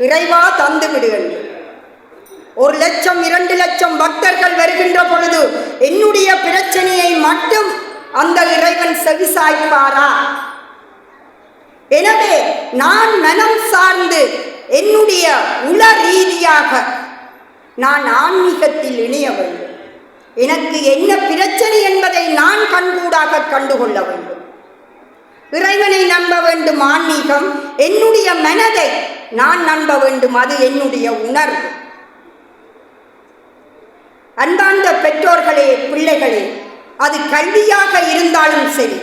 விரைவா தந்து விடு ஒரு லட்சம் இரண்டு லட்சம் பக்தர்கள் வருகின்ற பொழுது என்னுடைய பிரச்சனையை மட்டும் அந்த இறைவன் செவிசாய்ப்பாரா? எனவே நான் மனம் சார்ந்து என்னுடைய உள ரீதியாக நான் ஆன்மீகத்தில் இணைய வேண்டும். எனக்கு என்ன பிரச்சனை என்பதை நான் கண்கூடாக கண்டுகொள்ள வேண்டும். இறைவனை நம்ப வேண்டும் ஆன்மீகம். என்னுடைய மனதை நான் நம்ப வேண்டும் அது என்னுடைய உணர்வு. அன்பார்ந்த பெற்றோர்களே பிள்ளைகளே அது கல்வியாக இருந்தாலும் சரி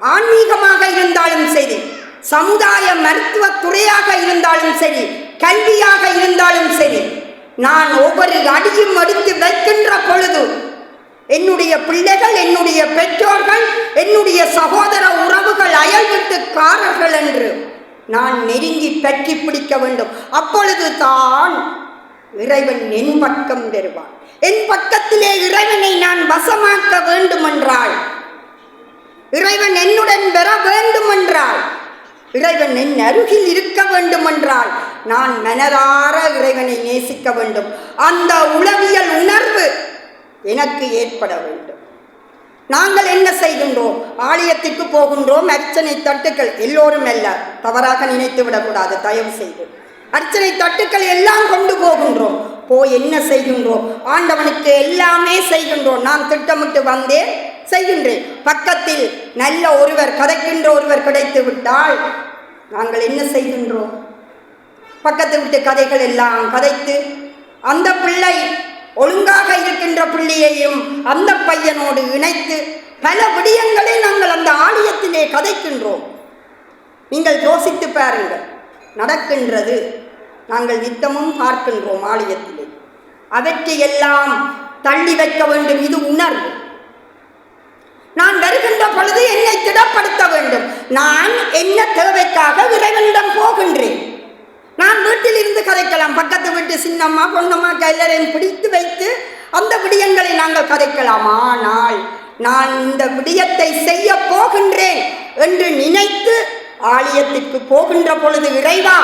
ஆன்மீகமாக இருந்தாலும் சரி சமுதாய மருத்துவ துறையாக இருந்தாலும் சரி கல்வியாக இருந்தாலும் சரி நான் ஒவ்வொரு அடியும் அடித்து வைக்கின்ற பொழுது என்னுடைய பிள்ளைகள் என்னுடைய பெற்றோர்கள் என்னுடைய சகோதர உறவுகள் அயல்வீட்டுக்காரர்கள் என்று நான் நெருங்கி பற்றி பிடிக்க வேண்டும். அப்பொழுது தான் இறைவன் என் பக்கம் பெறுவான் என் பக்கத்திலே இறைவனை நான் வசமாக்க வேண்டுமென்றால் இறைவன் என்னுடன் பெற வேண்டுமென்றால் இறைவன் என் அருகில் இருக்க வேண்டுமென்றால் நான் மனதார இறைவனை நேசிக்க வேண்டும். அந்த உளவியல் உணர்வு எனக்கு ஏற்பட வேண்டும். நாங்கள் என்ன செய்கின்றோம்? ஆலயத்திற்கு போகின்றோம். அர்ச்சனை தட்டுக்கள் எல்லோரும் அல்ல. தவறாக நினைத்து விடக்கூடாது. தயவு செய்து. அர்ச்சனை தட்டுக்கள் எல்லாம் கொண்டு போகின்றோம். போய் என்ன செய்கின்றோம்? ஆண்டவனுக்கு எல்லாமே செய்கின்றோம். நான் திட்டமிட்டு வந்தேன் செய்கின்றேன். பக்கத்தில் நல்ல ஒருவர் கதைக்கின்ற ஒருவர் கிடைத்து விட்டால் நாங்கள் என்ன செய்கின்றோம்? பக்கத்து விட்டு கதைகள் எல்லாம் கதைத்து அந்த பிள்ளை ஒழுங்காக இருக்கின்ற பிள்ளையையும் அந்த பையனோடு இணைத்து பல விடயங்களை நாங்கள் அந்த ஆலயத்திலே கதைக்கின்றோம். நீங்கள் யோசித்து பாருங்கள். நடக்கின்றது. நாங்கள் நித்தமும் பார்க்கின்றோம் ஆலயத்திலே. அவற்றையெல்லாம் தள்ளி வைக்க வேண்டும். இது உணர்வு. நான் வருகின்ற பொழுது என்னை திடப்படுத்த வேண்டும். நான் என்ன தேவைக்காக இறைவனிடம் போகின்றேன்? நான் வீட்டில் இருந்து கதைக்கலாம். பக்கத்து வீட்டு சின்னம்மா பொன்னம்மா கைலரையும் பிடித்து வைத்து அந்த விடயங்களை நாங்கள் கதைக்கலாம். ஆனால் நான் இந்த விடயத்தை செய்ய போகின்றேன் என்று நினைத்து ஆலயத்திற்கு போகின்ற பொழுது இறைவா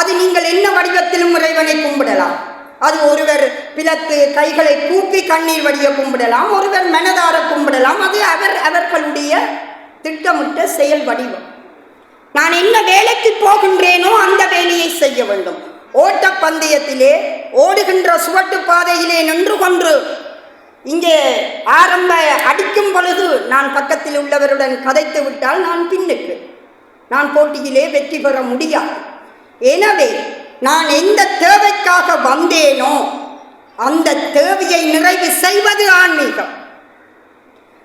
அது நீங்கள் என்ன வடிவத்திலும் இறைவனை கும்பிடலாம்? அது ஒருவர் பிளத்து கைகளை கூப்பி கண்ணீர் வடிய கும்பிடலாம் ஒருவர் மனதார கும்பிடலாம். அது அவர் அவர்களுடைய திட்டமிட்ட செயல் வடிவம். நான் என்ன வேலைக்கு போகின்றேனோ அந்த வேலையை செய்ய வேண்டும். ஓட்டப்பந்தயத்திலே ஓடுகின்ற சுவட்டு பாதையிலே நின்று கொண்டு இங்கே ஆரம்ப அடிக்கும் பொழுது நான் பக்கத்தில் உள்ளவருடன் கதைத்து விட்டால் நான் பின்னுக்கு. நான் போட்டியிலே வெற்றி பெற முடியாது. எனவே நான் எந்த தேவைக்காக வந்தேனோ அந்த தேவையை நிறைவு செய்வது ஆன்மீகம்.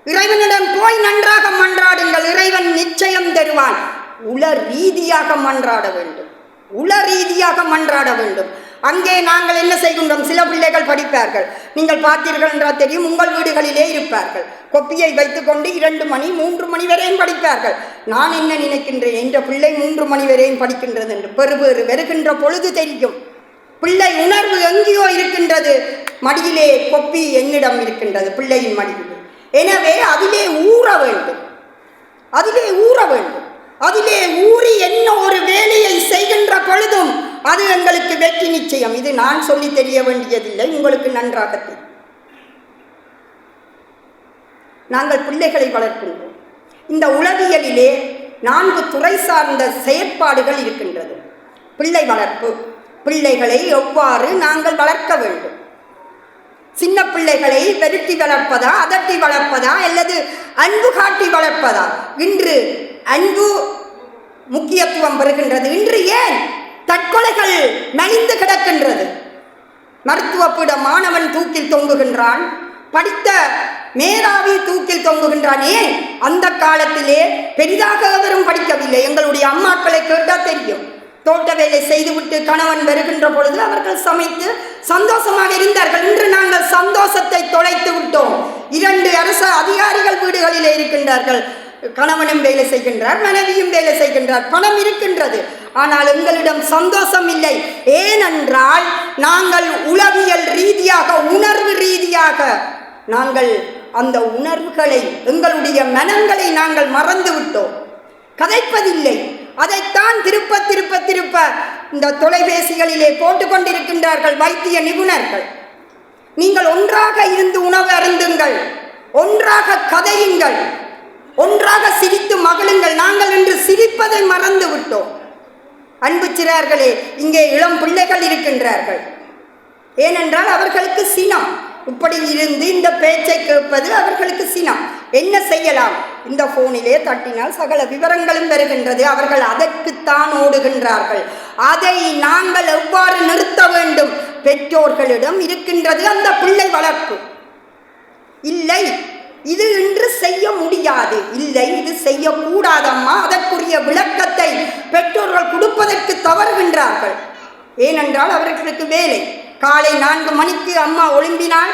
இறைவனிடம் போய் நன்றாக மன்றாடுங்கள். இறைவன் நிச்சயம் தருவான். உள ரீதியாக மன்றாட வேண்டும். உள ரீதியாக மன்றாட வேண்டும். அங்கே நாங்கள் என்ன செய்கின்றோம்? சில பிள்ளைகள் படிப்பார்கள். நீங்கள் பார்த்தீர்கள் என்றால் தெரியும் உங்கள் வீடுகளிலே இருப்பார்கள். கொப்பியை வைத்துக்கொண்டு இரண்டு மணி மூன்று மணி வரையும் படிப்பார்கள். நான் என்ன நினைக்கின்றேன்? என்ற பிள்ளை மூன்று மணி வரையும் படிக்கின்றது என்று பெறுபேறு வருகின்ற பொழுது தெரியும். பிள்ளை உணர்வு எங்கேயோ இருக்கின்றது. மடியிலே கொப்பி என்னிடம் இருக்கின்றது பிள்ளையின் மடியிலே. எனவே அதிலே ஊற வேண்டும். அதிலே ஊற வேண்டும். அதிலே ஊறி என்ன ஒரு வேலையை செய்கின்ற பொழுதும் அது எங்களுக்கு வெற்றி நிச்சயம். இது நான் சொல்லி தெரிய வேண்டியதில்லை. உங்களுக்கு நன்றாக தெரியும். நாங்கள் பிள்ளைகளை வளர்க்கின்றோம். இந்த உளவியலிலே நான்கு துறை சார்ந்த செயற்பாடுகள் இருக்கின்றது. பிள்ளை வளர்ப்பு. பிள்ளைகளை எவ்வாறு நாங்கள் வளர்க்க வேண்டும்? சின்ன பிள்ளைகளை வெறுட்டி வளர்ப்பதா அதட்டி வளர்ப்பதா அல்லது அன்பு காட்டி வளர்ப்பதா? இன்று அன்பு முக்கியத்துவம் பெறுகின்றது. இன்று ஏன் தற்கொலைகள் மலிந்து கிடக்கின்றது. மருத்துவப்பிட மாணவன் தூக்கில் தொங்குகின்றான். படித்த மேதாவி தூக்கில் தொங்குகின்றான். ஏன்? அந்த காலத்திலே பெரிதாக எவரும் படிக்கவில்லை. எங்களுடைய அம்மாக்களை கேட்டால் தெரியும். தோட்ட வேலை செய்துவிட்டு கணவன் வருகின்ற பொழுது அவர்கள் சமைத்து சந்தோஷமாக இருந்தார்கள். இன்று நாங்கள் சந்தோஷத்தை தொலைத்து விட்டோம். இரண்டு அரசு அதிகாரிகள் வீடுகளிலே இருக்கின்றார்கள். கணவனும் வேலை செய்கின்றார் மனைவியும் வேலை செய்கின்றார் பணம் இருக்கின்றது. ஆனால் எங்களிடம் சந்தோஷம் இல்லை. ஏனென்றால் நாங்கள் உளவியல் ரீதியாக உணர்வு ரீதியாக நாங்கள் அந்த உணர்வுகளை எங்களுடைய மனங்களை நாங்கள் மறந்து விட்டோம். கதைப்பதில்லை. அதைத்தான் திருப்ப திருப்ப திருப்ப இந்த தொலைபேசிகளிலே போட்டுக்கொண்டிருக்கின்றார்கள் வைத்திய நிபுணர்கள். நீங்கள் ஒன்றாக இருந்து உணவு அருந்துங்கள். ஒன்றாக கதையுங்கள். ஒன்றாக சிரித்து மகிழுங்கள். நாங்கள் என்று சிரிப்பதை மறந்து விட்டோம். அன்பு சிறார்களே இங்கே இளம் பிள்ளைகள் இருக்கின்றார்கள். ஏனென்றால் அவர்களுக்கு சினம். இப்படி இருந்து இந்த பேச்சை கேட்பது அவர்களுக்கு சினம். என்ன செய்யலாம்? இந்த போனிலே தட்டினால் சகல விவரங்களும் வருகின்றது. அவர்கள் அதற்குத்தான் ஓடுகின்றார்கள். அதை நாங்கள் எவ்வாறு நிறுத்த வேண்டும்? பெற்றோர்களிடம் இருக்கின்றது அந்த பிள்ளை வளர்ப்பு. இல்லை. இது இன்று செய்ய முடியாது. இல்லை இது செய்யக்கூடாதம்மா. அதற்குரிய விளக்கத்தை பெற்றோர்கள் கொடுப்பதற்கு தவறுகின்றார்கள். ஏனென்றால் அவர்களுக்கு வேலை. காலை நான்கு மணிக்கு அம்மா ஒழும்பினால்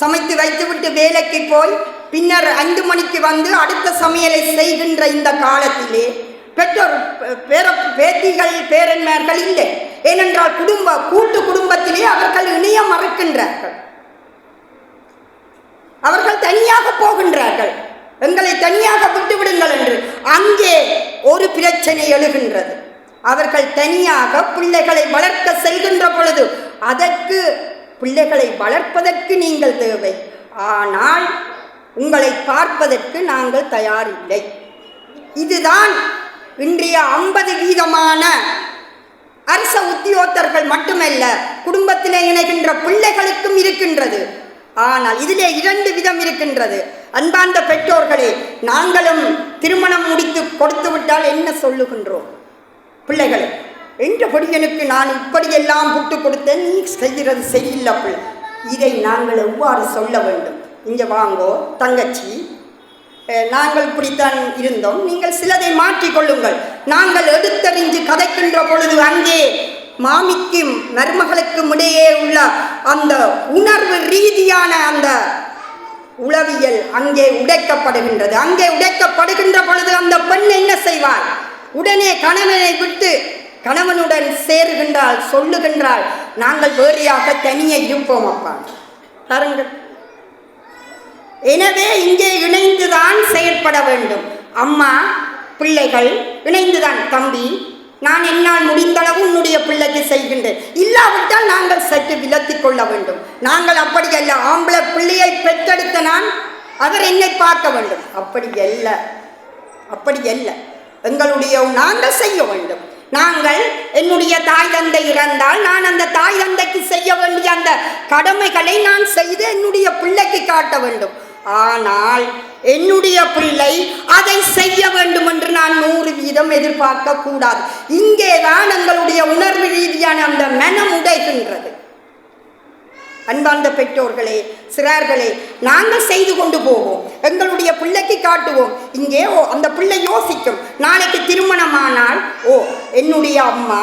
சமைத்து வைத்துவிட்டு வேலைக்கு போய் பின்னர் ஐந்து மணிக்கு வந்து அடுத்த சமையலை செய்கின்ற இந்த காலத்திலே பெற்றோர் பேர பேத்திகள் பேரன்மார்கள் இல்லை. ஏனென்றால் குடும்ப கூட்டு குடும்பத்திலே அவர்கள் இணைய மறக்கின்றார்கள். அவர்கள் தனியாக போகின்றார்கள். எங்களை தனியாக விட்டுவிடுங்கள் என்று. அங்கே ஒரு பிரச்சனை எழுகின்றது. அவர்கள் தனியாக பிள்ளைகளை வளர்க்க செல்கின்ற பொழுது அதற்கு பிள்ளைகளை வளர்ப்பதற்கு நீங்கள் தேவை. ஆனால் உங்களை பார்ப்பதற்கு நாங்கள் தயாரில்லை. இதுதான் இன்றைய ஐம்பது வீதமான அரச உத்தியோகத்தர்கள் மட்டுமல்ல குடும்பத்திலே இணைகின்ற பிள்ளைகளுக்கும் இருக்கின்றது. ஆனால் இதிலே இரண்டு விதம் இருக்கின்றது. அன்பார்ந்த பெற்றோர்களே நாங்களும் திருமணம் முடித்து கொடுத்து விட்டால் என்ன சொல்லுகின்றோம்? பிள்ளைகளை என்ற பொடியனுக்கு நான் இப்படியெல்லாம் புட்டு கொடுத்தேன் நீ செய்கிறது சரியில்லை பிள்ளை. இதை நாங்கள் எவ்வாறு சொல்ல வேண்டும்? இங்கே வாங்கோ தங்கச்சி. நாங்கள் இப்படித்தான் இருந்தோம். நீங்கள் சிலதை மாற்றிக்கொள்ளுங்கள் நாங்கள் எடுத்தறிஞ்சு கதைக்கின்ற பொழுது அங்கே மாமிக்கும் மருமகளுக்கும் இடையே உள்ள அந்த உணர்வு ரீதியான அந்த உளவியல் அங்கே உடைக்கப்படுகின்றது. அங்கே உடைக்கப்படுகின்ற பொழுது அந்த பெண் என்ன செய்வாள்? உடனே கணவனை விட்டு கணவனுடன் சேருகின்றாள் சொல்லுகின்றாள் நாங்கள் வேறையாக தனியே இருப்போம் அப்பா. பாருங்கள். எனவே இங்கே இணைந்துதான் செயற்பட வேண்டும். அம்மா பிள்ளைகள் இணைந்துதான் தம்பி நான் என்னால் முடிந்தளவு உன்னுடைய பிள்ளைக்கு செய்கின்றேன். இல்லாவிட்டால் நாங்கள் சற்று விலத்திக் கொள்ள வேண்டும். நாங்கள் அப்படி அல்ல ஆம்பளை பிள்ளையை பெற்றெடுத்த நான் அவர் என்னை பார்க்க வேண்டும். அப்படி அல்ல அப்படி அல்ல எங்களுடைய நாங்கள் செய்ய வேண்டும். நாங்கள் என்னுடைய தாய் தந்தை இறந்தால் நான் அந்த தாய் தந்தைக்கு செய்ய வேண்டிய அந்த கடமைகளை நான் செய்து என்னுடைய பிள்ளைக்கு காட்ட வேண்டும். ஆனால் என்னுடைய பிள்ளை அதை செய்ய வேண்டும் என்று நான் நூறு வீதம் எதிர்பார்க்க கூடாது இங்கேதான் எங்களுடைய உணர்வு ரீதியான அந்த மனம் உடைகின்றது. அன்பார்ந்த பெற்றோர்களே சிறார்களே நாங்கள் செய்து கொண்டு போவோம். எங்களுடைய பிள்ளைக்கு காட்டுவோம். இங்கே ஓ அந்த பிள்ளை யோசிக்கும். நாளைக்கு திருமணமானால் ஓ என்னுடைய அம்மா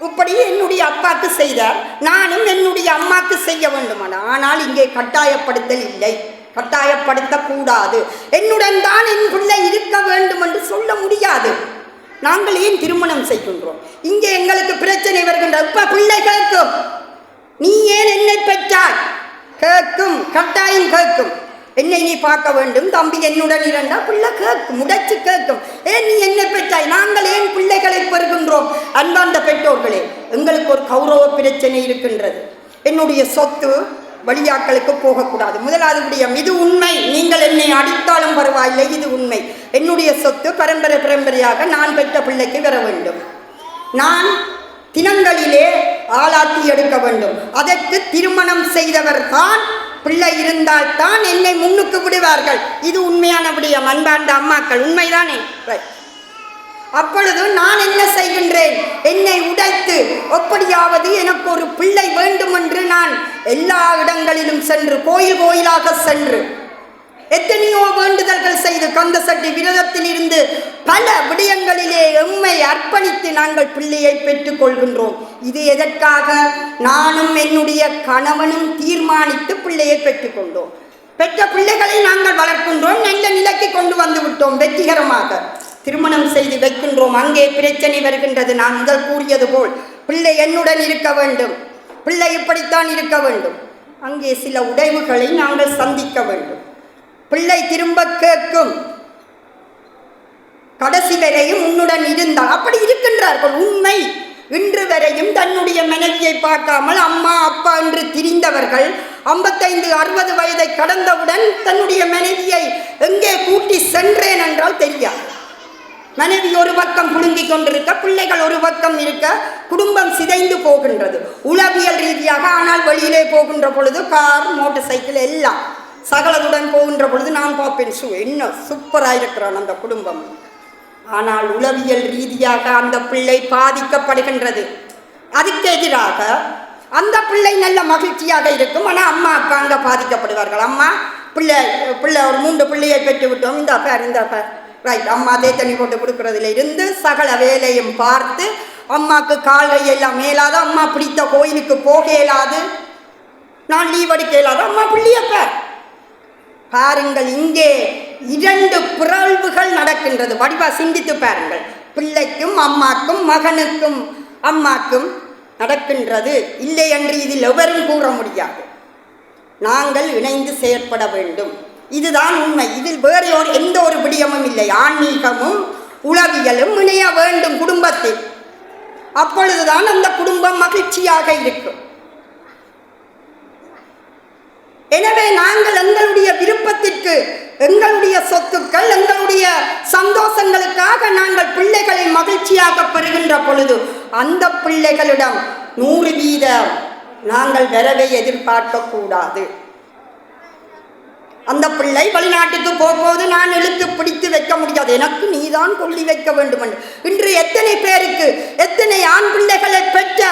இப்படி என்னுடைய அப்பாக்கு செய்தார். நானும் என்னுடைய அம்மாக்கு செய்ய வேண்டுமானால் ஆனால் இங்கே கட்டாயப்படுத்தல் இல்லை. கட்டாயப்படுத்தக்கூடாது. என்னுடன் தான் என் பிள்ளை இருக்க வேண்டும் என்று சொல்ல முடியாது. நாங்கள் ஏன் திருமணம் செய்கின்றோம்? இங்கே எங்களுக்கு பிரச்சனை வருகின்ற இப்ப பிள்ளை கேட்கும். நீ ஏன் என்னை பெற்றாய்? கேட்கும் கட்டாயம் கேட்கும். என்னை நீ பார்க்க வேண்டும். தம்பி என்னுடன் இருந்தா பிள்ளை கேட்கும் உடைச்சு கேட்கும். ஏன் நீ என்னை பெற்றாய்? நாங்கள் ஏன் பிள்ளைகளை பெறுகின்றோம்? அன்பார்ந்த பெற்றோர்களே எங்களுக்கு ஒரு கௌரவ பிரச்சனை இருக்கின்றது. என்னுடைய சொத்து வழியாக்களுக்கு போகக்கூடாது. முதலாவது விடயம் இது உண்மை. நீங்கள் என்னை அடித்தாலும் பரவாயில்லை. இது உண்மை. என்னுடைய சொத்து பரம்பரை பரம்பரையாக நான் பெற்ற பிள்ளைக்கு வர வேண்டும். நான் தினங்களிலே ஆளாக்கி எடுக்க வேண்டும். அதற்கு திருமணம் செய்தவர் தான் பிள்ளை இருந்தால் தான் என்னை முன்னுக்கு விடுவார்கள். இது உண்மையான விடயம். அன்பார்ந்த அம்மாக்கள் உண்மைதானே? Right. அப்பொழுது நான் என்ன செய்கின்றேன்? என்னை உடைத்து எப்படியாவது எனக்கு ஒரு பிள்ளை வேண்டும் என்று நான் எல்லா இடங்களிலும் சென்று கோயில் கோயிலாக சென்று எத்தனையோ வேண்டுதல்கள் செய்து கந்த சட்டி விரதத்தில் இருந்து பல விடயங்களிலே எம்மை அர்ப்பணித்து நாங்கள் பிள்ளையை பெற்றுக் கொள்கின்றோம். இது எதற்காக? நானும் என்னுடைய கணவனும் தீர்மானித்து பிள்ளையை பெற்றுக்கொண்டோம் பெற்ற பிள்ளைகளை நாங்கள் வளர்க்கின்றோம். நல்ல நிலைக்கு கொண்டு வந்து விட்டோம்? வெற்றிகரமாக. திருமணம் செய்து வைக்கின்றோம். அங்கே பிரச்சனை வருகின்றது. நான் முதல் கூறியது போல் பிள்ளை என்னுடன் இருக்க வேண்டும். பிள்ளை இப்படித்தான் இருக்க வேண்டும். அங்கே சில உடைவுகளை நாங்கள் சந்திக்க வேண்டும். பிள்ளை திரும்ப கேட்கும். கடைசி வரையும் உன்னுடன் இருந்தால் அப்படி இருக்கின்றார்கள். உண்மை. இன்று வரையும் தன்னுடைய மனைவியை பார்க்காமல் அம்மா அப்பா என்று திரிந்தவர்கள் ஐம்பத்தைந்து அறுபது வயதை கடந்தவுடன் தன்னுடைய மனைவியை எங்கே கூட்டி சென்றேன் என்றால் தெரியாது. மனைவி ஒரு பக்கம் குலுங்கிக் கொண்டிருக்க பிள்ளைகள் ஒரு பக்கம் இருக்க குடும்பம் சிதைந்து போகின்றது. உளவியல் ரீதியாக ஆனால் வெளியிலே போகின்ற பொழுது கார் மோட்டார் சைக்கிள் எல்லாம் சகலத்துடன் போகின்ற பொழுது நான் பார்ப்பேன் சு என்ன சூப்பராக இருக்கிறான் அந்த குடும்பம். ஆனால் உளவியல் ரீதியாக அந்த பிள்ளை பாதிக்கப்படுகின்றது. அதுக்கு எதிராக அந்த பிள்ளை நல்ல மகிழ்ச்சியாக இருக்கும். ஆனால் அம்மா அப்பா அங்கே பாதிக்கப்படுவார்கள். அம்மா பிள்ளை பிள்ளை ஒரு மூன்று பிள்ளையை பெற்று விட்டோம் இந்த பேர் இந்த பேர். ரைட் அம்மா அதே தண்ணி போட்டு கொடுக்குறதுல இருந்து சகல வேலையும் பார்த்து அம்மாக்கு கால் எல்லாம் மேலாது அம்மா பிடித்த கோயிலுக்கு போக இயலாது. நான் லீவ் எடுக்க இயலாது அம்மா பிள்ளைய பாருங்கள் இங்கே இரண்டு பிறழ்வுகள் நடக்கின்றது. வடிவா சிந்தித்து பாருங்கள். பிள்ளைக்கும் அம்மாக்கும் மகனுக்கும் அம்மாக்கும் நடக்கின்றது. இல்லை என்று இதில் எவரும் கூற முடியாது. நாங்கள் இணைந்து செயற்பட வேண்டும். இதுதான் உண்மை. இதில் வேறு ஒரு எந்த ஒரு விடயமும் இல்லை. ஆன்மீகமும் உளவியலும் இணைய வேண்டும் குடும்பத்தில். அப்பொழுதுதான் அந்த குடும்பம் மகிழ்ச்சியாக இருக்கும். எனவே நாங்கள் எங்களுடைய விருப்பத்திற்கு எங்களுடைய சொத்துக்கள் எங்களுடைய சந்தோஷங்களுக்காக நாங்கள் பிள்ளைகளை மகிழ்ச்சியாக பெறுகின்ற பொழுது அந்த பிள்ளைகளிடம் நூறு வீதம் நாங்கள் வரவை எதிர்பார்க்கக்கூடாது அந்த பிள்ளை வெளிநாட்டுக்கு போகும்போது நான் இழுத்து பிடித்து வைக்க முடியாது. எனக்கு நீதான் கொள்ளி வைக்க வேண்டும் என்று இன்று எத்தனை பேருக்கு எத்தனை ஆண் பிள்ளைகளை பெற்ற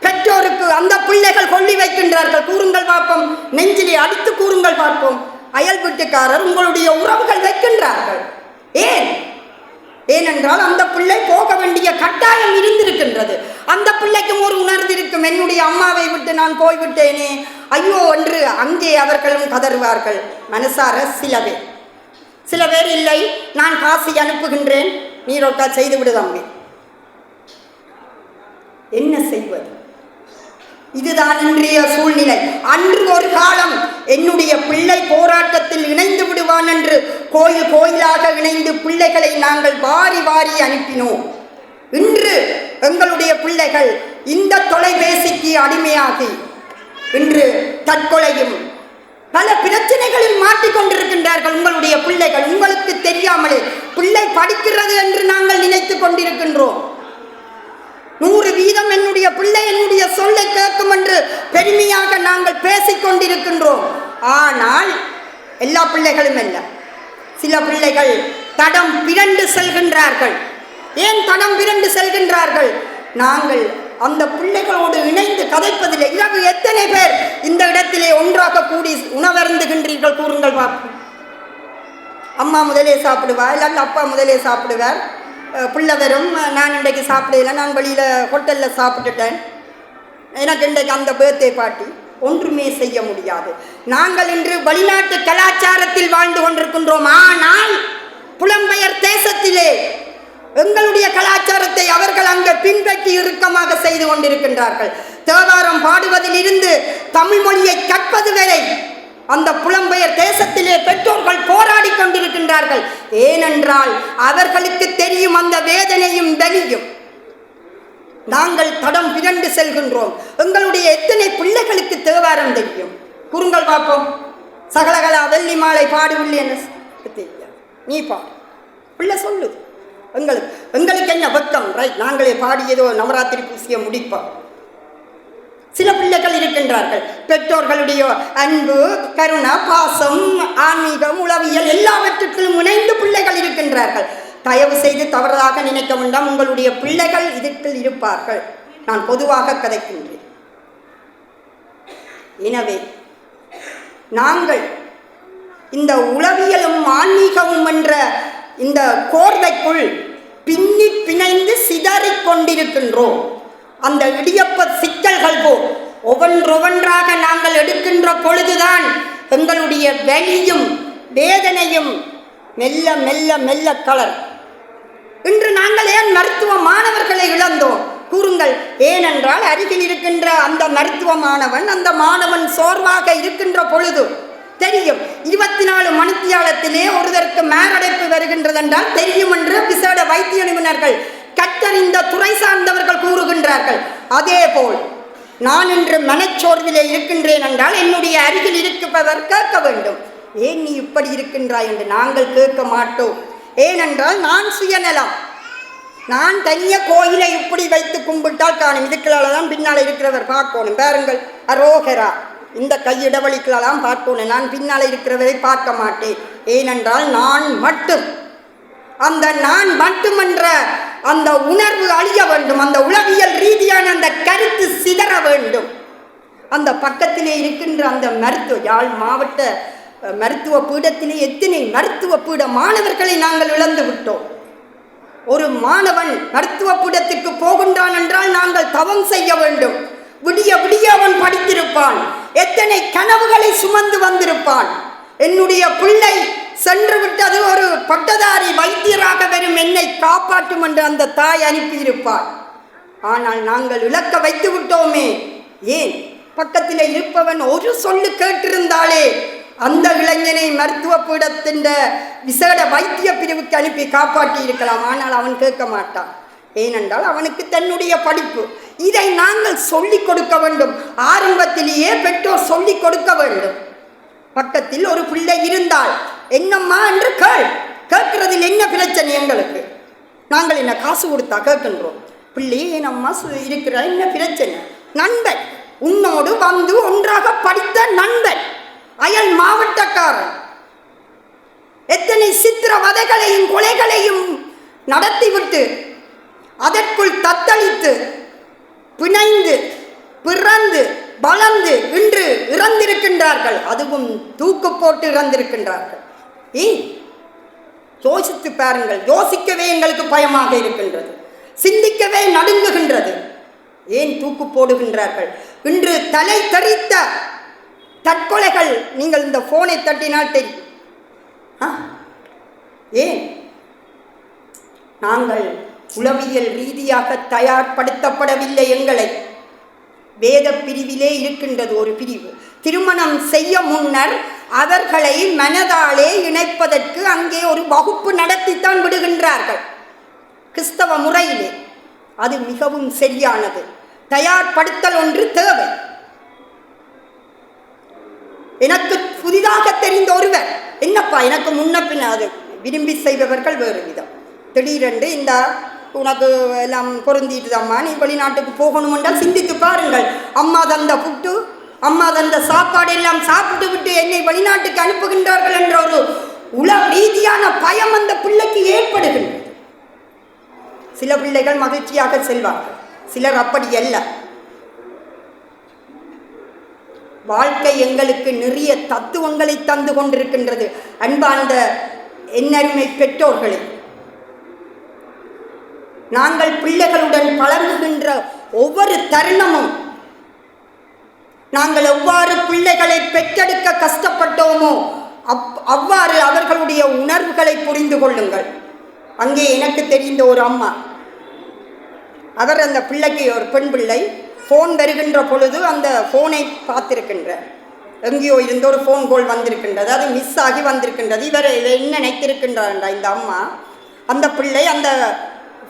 பெற்றோருக்கு அந்த பிள்ளைகள் கொள்ளி வைக்கின்றார்கள்? கூறுங்கள் பார்ப்போம். நெஞ்சிலே அடித்து கூறுங்கள் பார்ப்போம். அயல் வீட்டுக்காரர் உங்களுடைய உறவுகள் வைக்கின்றார்கள். ஏன்? ஏனென்றால் அந்த பிள்ளை போக வேண்டிய கட்டாயம் இருந்திருக்கின்றது. அந்த பிள்ளைக்கும் ஒரு உணர்ந்திருக்கும் என்னுடைய அம்மாவை விட்டு நான் போய்விட்டேனே. ஐயோ என்று அங்கே அவர்களும் கதறுவார்கள். மனசார சில பேர். சில பேர் இல்லை நான் காசி அனுப்புகின்றேன் நீரோட்டா செய்து விடுதம்பி என்ன செய்வது? இதுதான் இன்றைய சூழ்நிலை. அன்று ஒரு காலம் என்னுடைய பிள்ளை போராட்டத்தில் இணைந்து விடுவான் என்று கோயில் கோயிலாக இணைந்து பிள்ளைகளை நாங்கள் வாரி வாரி அனுப்பினோம். இன்று எங்களுடைய பிள்ளைகள் இந்த தொலைபேசிக்கு அடிமையாகி இன்று தற்கொலையும் பல பிரச்சனைகளில் மாட்டிக்கொண்டிருக்கின்றார்கள் உங்களுடைய பிள்ளைகள். உங்களுக்கு தெரியாமலே பிள்ளை படிக்கிறது என்று நாங்கள் நினைத்து கொண்டிருக்கின்றோம். நூறு வீதம் என்னுடைய பிள்ளை என்னுடைய சொல்லை கேட்கும் என்று பெருமையாக நாங்கள் பேசிக் கொண்டிருக்கின்றோம். ஆனால் எல்லா பிள்ளைகளும் அல்ல. சில பிள்ளைகள் தடம் பிறண்டு செல்கின்றார்கள். ஏன் தடம் பிறண்டு செல்கின்றார்கள்? நாங்கள் அந்த பிள்ளைகளோடு இணைந்து கதைப்பதில்லை இரவு எத்தனை பேர் இந்த இடத்திலே ஒன்றாக கூடி உணவருந்துகின்றீர்கள்? கூறுங்கள் பார்ப்போம் அம்மா முதலே சாப்பிடுவா இல்லாட்டி அப்பா முதலே சாப்பிடுவார். பிள்ளை வரும் நான் இன்றைக்கு சாப்பிடல நான் வெளியில் ஹோட்டலில் சாப்பிட்டுட்டேன். எனக்கு இன்றைக்கு அந்த பேர்த்டே பாட்டி ஒன்றுமே செய்ய முடியாது. நாங்கள் இன்று வெளிநாட்டு கலாச்சாரத்தில் வாழ்ந்து கொண்டிருக்கின்றோம். ஆனால் புலம்பெயர் தேசத்திலே எங்களுடைய கலாச்சாரத்தை அவர்கள் அங்கு பின்பற்றி இறுக்கமாக செய்து கொண்டிருக்கின்றார்கள். தேவாரம் பாடுவதில் இருந்து தமிழ் மொழியை கற்பது வரை அந்த புலம்பெயர் தேசத்திலே பெற்றோர்கள் போராடி கொண்டிருக்கின்றார்கள். ஏனென்றால் அவர்களுக்கு தெரியும் அந்த வேதனையும் வலியும் நாங்கள் தடம் பிறண்டு செல்கின்றோம். எங்களுடைய எத்தனை பிள்ளைகளுக்கு தேவாரம் தெரியும்? குறுங்கள் பார்ப்போம். சகலகலா வெள்ளி மாலை பாடுவில்லை என்ன? தெரியாது. நீ பாடு. பிள்ளை சொல்லுது. எங்களுக்கு எங்களுக்கு என்ன வெக்கம் ரைட் நாங்களே பாடியதோ நவராத்திரி பூசியை முடிப்போம். சில பிள்ளைகள் இருக்கின்றார்கள். பெற்றோர்களுடைய அன்பு கருணா பாசம் ஆன்மீகம் உளவியல் எல்லாவற்றுக்கும் முனைந்து பிள்ளைகள் இருக்கின்றார்கள். தயவு செய்து தவறாக நினைக்க வேண்டாம். உங்களுடைய பிள்ளைகள் இதற்குள் இருப்பார்கள். நான் பொதுவாக கதைக்கின்றேன். எனவே நாங்கள் இந்த உளவியலும் ஆன்மீகமும் என்ற இந்த கோர்வைக்குள் பின்னி பிணைந்து சிதறிக் கொண்டிருக்கின்றோம். அந்த இடியப்ப சிக்கல்கள் போ ஒவ்வொன்றொவ்வொன்றாக நாங்கள் எடுக்கின்ற பொழுதுதான் எங்களுடைய வலியும் வேதனையும் மெல்ல மெல்ல மெல்ல கலர். இன்று நாங்கள் ஏன் மருத்துவ மாணவர்களை இழந்தோம்? கூறுங்கள். ஏனென்றால் அருகில் இருக்கின்ற அந்த மருத்துவ மாணவன் அந்த மாணவன் சோர்வாக இருக்கின்ற பொழுது தெரியும். இருபத்தி நாலு மணித்தியாலத்திலே ஒருவருக்கு மாரடைப்பு வருகின்றதென்றால் தெரியும் என்று விசேட வைத்திய நிபுணர்கள் கற்றறிந்த துறை சார்ந்தவர்கள் கூறுகின்றார்கள். அதே போல் நான் இன்று மனச்சோர்விலே இருக்கின்றேன் என்றால் என்னுடைய அருகில் இருப்பவர் கேட்க வேண்டும். ஏன் நீ இப்படி இருக்கின்றாய் என்று நாங்கள் கேட்க மாட்டோம். ஏனென்றால் நான் சுயநலம். நான் தனிய கோயிலை இப்படி வைத்து கும்பிட்டால் காணும். இதுக்களால் தான் பின்னால் இருக்கிறவர் பார்க்கணும். பாருங்கள் அரோகரா. இந்த கையிடவழிகளெல்லாம் பார்க்கணும் நான் பின்னால் இருக்கிறவரை பார்க்க மாட்டேன். ஏனென்றால் நான் மட்டும். அந்த நான் மட்டுமென்ற அந்த உணர்வு அழிய வேண்டும். அந்த உளவியல் ரீதியான அந்த கருத்து சிதற வேண்டும். அந்த பக்கத்திலே இருக்கின்ற அந்த மருத்துவ யாழ் மாவட்ட மருத்துவ பீடத்திலே எத்தனை மருத்துவ பீட மாணவர்களை நாங்கள் இழந்து விட்டோம். ஒரு மாணவன் மருத்துவ பீடத்திற்கு போகின்றான் என்றால் நாங்கள் தவம் செய்ய வேண்டும். விடிய விடிய அவன் படித்திருப்பான். எத்தனை கனவுகளை சுமந்து வந்திருப்பான் என்னுடைய பிள்ளை சென்று விட்டது ஒரு பட்டதாரி வைத்தியராக வரும் என்னை காப்பாற்றும் என்று அந்த தாய் அனுப்பியிருப்பாள். ஆனால் நாங்கள் இழக்க வைத்து விட்டோமே. ஏன்? பக்கத்தில் இருப்பவன் ஒரு சொல்லு கேட்டிருந்தாலே அந்த இளைஞனை மருத்துவ பீடத்தின் விசேட வைத்திய பிரிவுக்கு அனுப்பி காப்பாற்றி இருக்கலாம். ஆனால் அவன் கேட்க மாட்டான். ஏனென்றால் அவனுக்கு தன்னுடைய படிப்பு. இதை நாங்கள் சொல்லிக் கொடுக்க வேண்டும். ஆரம்பத்திலேயே பெற்றோர் சொல்லிக் கொடுக்க வேண்டும். பக்கத்தில் ஒரு பிள்ளை இருந்தால் என்னம்மா என்று கேள். கேட்கறதில் என்ன பிரச்சனை எங்களுக்கு? நாங்கள் என்ன காசு கொடுத்தா கேட்கின்றோம். பிள்ளை என்னம்மா சு- இருக்கிற என்ன பிரச்சனை? நண்பன். உன்னோடு வந்து ஒன்றாக படித்த நண்பன். அயல் மாவட்டக்காரன். எத்தனை சித்திரவதைகளையும் கொலைகளையும் நடத்திவிட்டு அதற்குள் தத்தளித்து பிணைந்து பிறந்து வளர்ந்து இன்று இறந்திருக்கின்றார்கள். அதுவும் தூக்கு போட்டு இறந்திருக்கின்றார்கள். ஏ? யோசித்து பாருங்கள். யோசிக்கவே எங்களுக்கு பயமாக இருக்கின்றது. சிந்திக்கவே நடுங்குகின்றது. ஏன் தூக்கு போடுகின்றார்கள்? இன்று தலை தரித்த தற்கொலைகள் நீங்கள் இந்த போனை தட்டினால் தெரியும் ஆ? ஏன்? நாங்கள் உளவியல் ரீதியாக தயார்படுத்தப்படவில்லை எங்களை. வேத பிரிவிலே இருக்கின்றது ஒரு பிரிவு. திருமணம் செய்ய முன்னர் அவர்களை மனதாலே இணைப்பதற்கு அங்கே ஒரு வகுப்பு நடத்தித்தான் விடுகின்றார்கள். கிறிஸ்தவ முறையிலே. அது மிகவும் சரியானது. தயார்படுத்தல் ஒன்று தேவை. எனக்கு புதிதாக தெரிந்த ஒருவர். என்னப்பா எனக்கு முன்ன பின்ன அது விரும்பி செய்பவர்கள் வேறு விதம். திடீரென்று இந்த உனக்கு எல்லாம் பொருந்திட்டுதம்மா நீ வெளிநாட்டுக்கு போகணும் என்றால் சிந்தித்து பாருங்கள். அம்மா தந்த புட்டு அம்மா தந்த சாப்பாடு எல்லாம் சாப்பிட்டு விட்டு என்னை வெளிநாட்டுக்கு அனுப்புகின்றார்கள் என்ற ஒரு உல ரீதியான பயம் அந்த பிள்ளைக்கு ஏற்படுகின்றது சில பிள்ளைகள் மகிழ்ச்சியாக செல்வார்கள். சிலர் அப்படி அல்ல. வாழ்க்கை எங்களுக்கு நிறைய தத்துவங்களை தந்து கொண்டிருக்கின்றது. அன்பார்ந்த என்னருமை பெற்றோர்களே நாங்கள் பிள்ளைகளுடன் பழங்குகின்ற ஒவ்வொரு தருணமும் நாங்கள் எவ்வாறு பிள்ளைகளை பெற்றெடுக்க கஷ்டப்பட்டோமோ அப் அவ்வாறு அவர்களுடைய உணர்வுகளை புரிந்து கொள்ளுங்கள். அங்கே எனக்கு தெரிந்த ஒரு அம்மா. அவர் அந்த பிள்ளைக்கு ஒரு பெண் பிள்ளை. ஃபோன் வருகின்ற பொழுது அந்த ஃபோனை பார்த்திருக்கின்ற. எங்கேயோ இருந்த ஒரு ஃபோன் கால் வந்திருக்கின்றது. அது மிஸ் ஆகி வந்திருக்கின்றது. இவர் இதை என்ன நினைத்திருக்கின்றார்டா இந்த அம்மா. அந்த பிள்ளை அந்த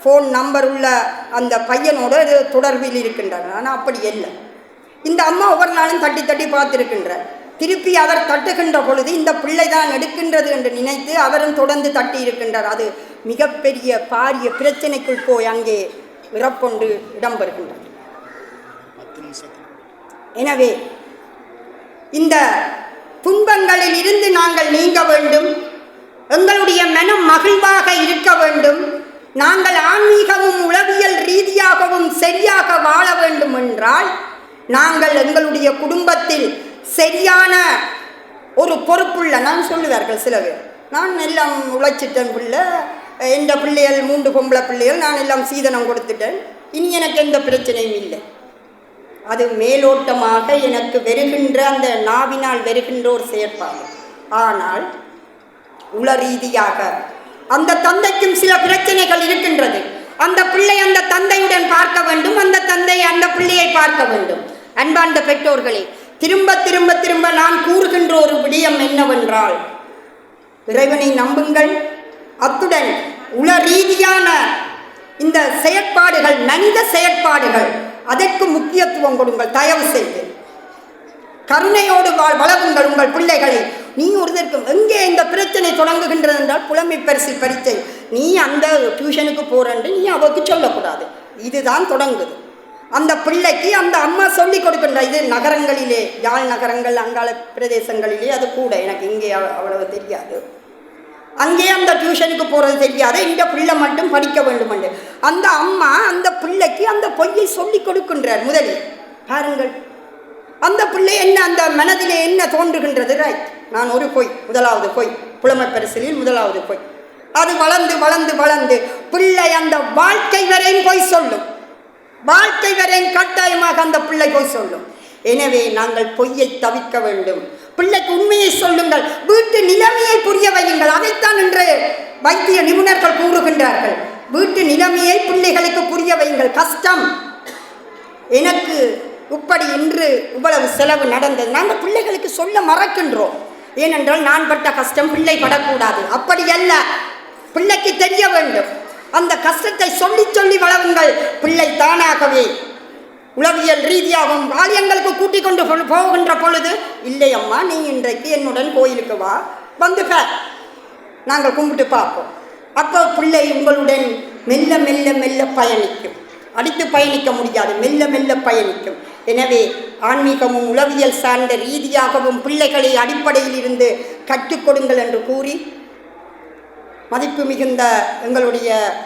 ஃபோன் நம்பர் உள்ள அந்த பையனோட இது தொடர்பில் இருக்கின்றார் ஆனால் அப்படி இல்லை. இந்த அம்மா ஒவ்வொரு நாளும் தட்டி தட்டி பார்த்துருக்கின்ற திருப்பி அவர் தட்டுகின்ற பொழுது இந்த பிள்ளை தான் எடுக்கின்றது என்று நினைத்து அவரும் தொடர்ந்து தட்டி இருக்கின்றார். அது மிகப்பெரிய பாரிய பிரச்சனைக்குள் போய் அங்கே இறப்பொண்டு இடம்பெறுகின்றார் எனவே இந்த துன்பங்களில் இருந்து நாங்கள் நீங்க வேண்டும். எங்களுடைய மனம் மகிழ்வாக இருக்க வேண்டும். நாங்கள் ஆன்மீகமும் உளவியல் ரீதியாகவும் சரியாக வாழ வேண்டும் என்றால் நாங்கள் எங்களுடைய குடும்பத்தில் சரியான ஒரு பொறுப்புள்ள நான் சொல்லுவார்கள் சில பேர் நான் எல்லாம் உழைச்சிட்டேன் பிள்ளை எந்த பிள்ளைகள் மூன்று பொம்பளை பிள்ளைகள் நான் எல்லாம் சீதனம் கொடுத்துட்டேன் இனி எனக்கு எந்த பிரச்சனையும் இல்லை. அது மேலோட்டமாக எனக்கு வருகின்ற அந்த நாவினால் வருகின்ற ஒரு செயற்பாடு. ஆனால் உள ரீதியாக அந்த தந்தைக்கும் சில பிரச்சனைகள் இருக்கின்றது. அந்த பிள்ளை அந்த தந்தையுடன் பார்க்க வேண்டும். அந்த தந்தை அந்த பிள்ளையை பார்க்க வேண்டும். அன்பார்ந்த பெற்றோர்களே திரும்ப திரும்ப திரும்ப நான் கூறுகின்ற ஒரு விடயம் என்னவென்றால் இறைவனை நம்புங்கள். அத்துடன் உள ரீதியான இந்த செயற்பாடுகள் மனித செயற்பாடுகள் அதற்கு முக்கியத்துவம் கொடுங்கள். தயவு செய்து. கருணையோடு வாழ் வளருங்கள் உங்கள் பிள்ளைகளை. நீ ஒருத்தருக்கும் எங்கே இந்த பிரச்சனை தொடங்குகின்றது என்றால் புலமை பரிசு பரீட்சை நீ அந்த டியூஷனுக்கு போறேன்னு நீ அவருக்கு சொல்லக்கூடாது. இதுதான் தொடங்குது. அந்த பிள்ளைக்கு அந்த அம்மா சொல்லி கொடுக்கின்ற இது நகரங்களிலே யாழ் நகரங்கள் அங்காள பிரதேசங்களிலே அது கூட. எனக்கு இங்கே அவ்வளவு தெரியாது. அங்கே அந்த டியூஷனுக்கு போகிறது தெரியாது இந்த பிள்ளை மட்டும் படிக்க வேண்டும் என்று அந்த அம்மா அந்த பிள்ளைக்கு அந்த பொய்யை சொல்லி கொடுக்கின்றார் முதலில். பாருங்கள். அந்த பிள்ளை என்ன அந்த மனதிலே என்ன தோன்றுகின்றது? ரைட் நான் ஒரு பொய் முதலாவது பொய். புலமை பரிசலில் முதலாவது பொய். அது வளர்ந்து வளர்ந்து வளர்ந்து பிள்ளை அந்த வாழ்க்கை வரையும் போய் சொல்லும். வாழ்க்கை வரையும் கட்டாயமாக அந்த பிள்ளை பொய் சொல்லும். எனவே நாங்கள் பொய்யை தவிர்க்க வேண்டும். பிள்ளைக்கு உண்மையை சொல்லுங்கள். வீட்டு நிலைமையை புரிய வையுங்கள். அதைத்தான் இன்று வைத்திய நிபுணர்கள் கூறுகின்றார்கள். வீட்டு நிலைமையை பிள்ளைகளுக்கு புரிய வையுங்கள். கஷ்டம். எனக்கு இப்படி இன்று இவ்வளவு செலவு நடந்தது. நாங்கள் பிள்ளைகளுக்கு சொல்ல மறக்கின்றோம். ஏனென்றால் நான் பட்ட கஷ்டம் பிள்ளை படக்கூடாது. அப்படி அல்ல பிள்ளைக்கு தெரிய வேண்டும். அந்த கஷ்டத்தை சொல்லி சொல்லி வளருங்கள். பிள்ளை தானாகவே உளவியல் ரீதியாகவும் ஆலயங்களுக்கு கூட்டிக் கொண்டு போகின்ற பொழுது இல்லை அம்மா நீ இன்றைக்கு என்னுடன் கோயிலுக்கு வா. வந்துக நாங்கள் கும்பிட்டு பார்ப்போம். அப்போ பிள்ளை உங்களுடன் மெல்ல மெல்ல மெல்ல பயணிக்கும். அடித்து பயணிக்க முடியாது. மெல்ல மெல்ல பயணிக்கும். எனவே ஆன்மீகமும் உளவியல் சார்ந்த ரீதியாகவும் பிள்ளைகளை அடிப்படையில் இருந்து கற்றுக் கொடுங்கள் என்று கூறி மதிப்பு மிகுந்த எங்களுடைய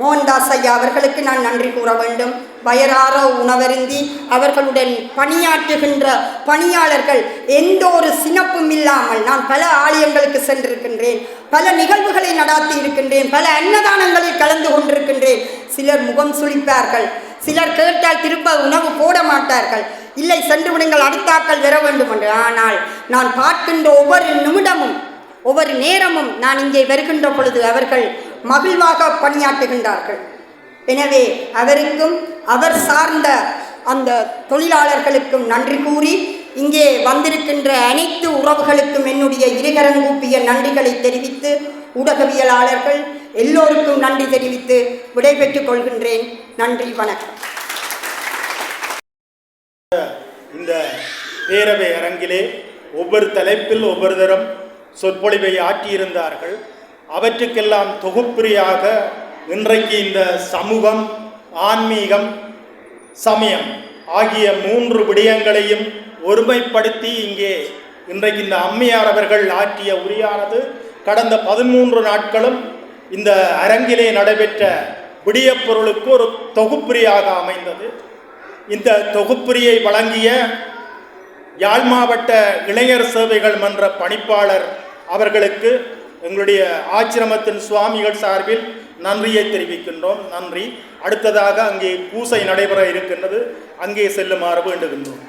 மோகன்தாஸ் ஐயா அவர்களுக்கு நான் நன்றி கூற வேண்டும். வயறார உணவருந்தி அவர்களுடன் பணியாற்றுகின்ற பணியாளர்கள் எந்த ஒரு சினப்பும் இல்லாமல் நான் பல ஆலயங்களுக்கு சென்றிருக்கின்றேன். பல நிகழ்வுகளை நடாத்தி இருக்கின்றேன். பல அன்னதானங்களில் கலந்து கொண்டிருக்கின்றேன். சிலர் முகம் சுளிப்பார்கள் சிலர் கேட்டால் திரும்ப உணவு போட மாட்டார்கள். இல்லை சென்று விடுங்கள் அடுத்தாக்கள் வர வேண்டும் என்று. ஆனால் நான் பார்க்கின்ற ஒவ்வொரு நிமிடமும் ஒவ்வொரு நேரமும் நான் இங்கே வருகின்ற பொழுது அவர்கள் மகிழ்வாக பணியாற்றுகின்றார்கள். எனவே அவருக்கும் அவர் சார்ந்த அந்த தொழிலாளர்களுக்கும் நன்றி கூறி இங்கே வந்திருக்கின்ற அனைத்து உறவுகளுக்கும் என்னுடைய இருகரங்கூப்பிய நன்றிகளை தெரிவித்து ஊடகவியலாளர்கள் எல்லோருக்கும் நன்றி தெரிவித்து விடைபெற்றுக் கொள்கின்றேன். நன்றி வணக்கம். இந்த பேரவை அரங்கிலே ஒவ்வொரு தலைப்பில் ஒவ்வொரு தரம் சொற்பொழிவை ஆற்றியிருந்தார்கள். அவற்றுக்கெல்லாம் தொகுப்பிரியாக இன்றைக்கு இந்த சமூகம் ஆன்மீகம் சமயம் ஆகிய மூன்று விடயங்களையும் ஒருமைப்படுத்தி இங்கே இன்றைக்கு இந்த அம்மையார் அவர்கள் ஆற்றிய உரையானது கடந்த பதிமூன்று நாட்களும் இந்த அரங்கிலே நடைபெற்ற விடிய பொருளுக்கு ஒரு தொகுப்பிரியாக அமைந்தது. இந்த தொகுப்பிரியை வழங்கிய யாழ் மாவட்ட இளைஞர் சேவைகள் மன்ற பணிப்பாளர் அவர்களுக்கு எங்களுடைய ஆச்சிரமத்தின் சுவாமிகள் சார்பில் நன்றியை தெரிவிக்கின்றோம். நன்றி. அடுத்ததாக அங்கே பூசை நடைபெற இருக்கின்றது. அங்கே செல்லுமாறு வேண்டுகின்றோம்.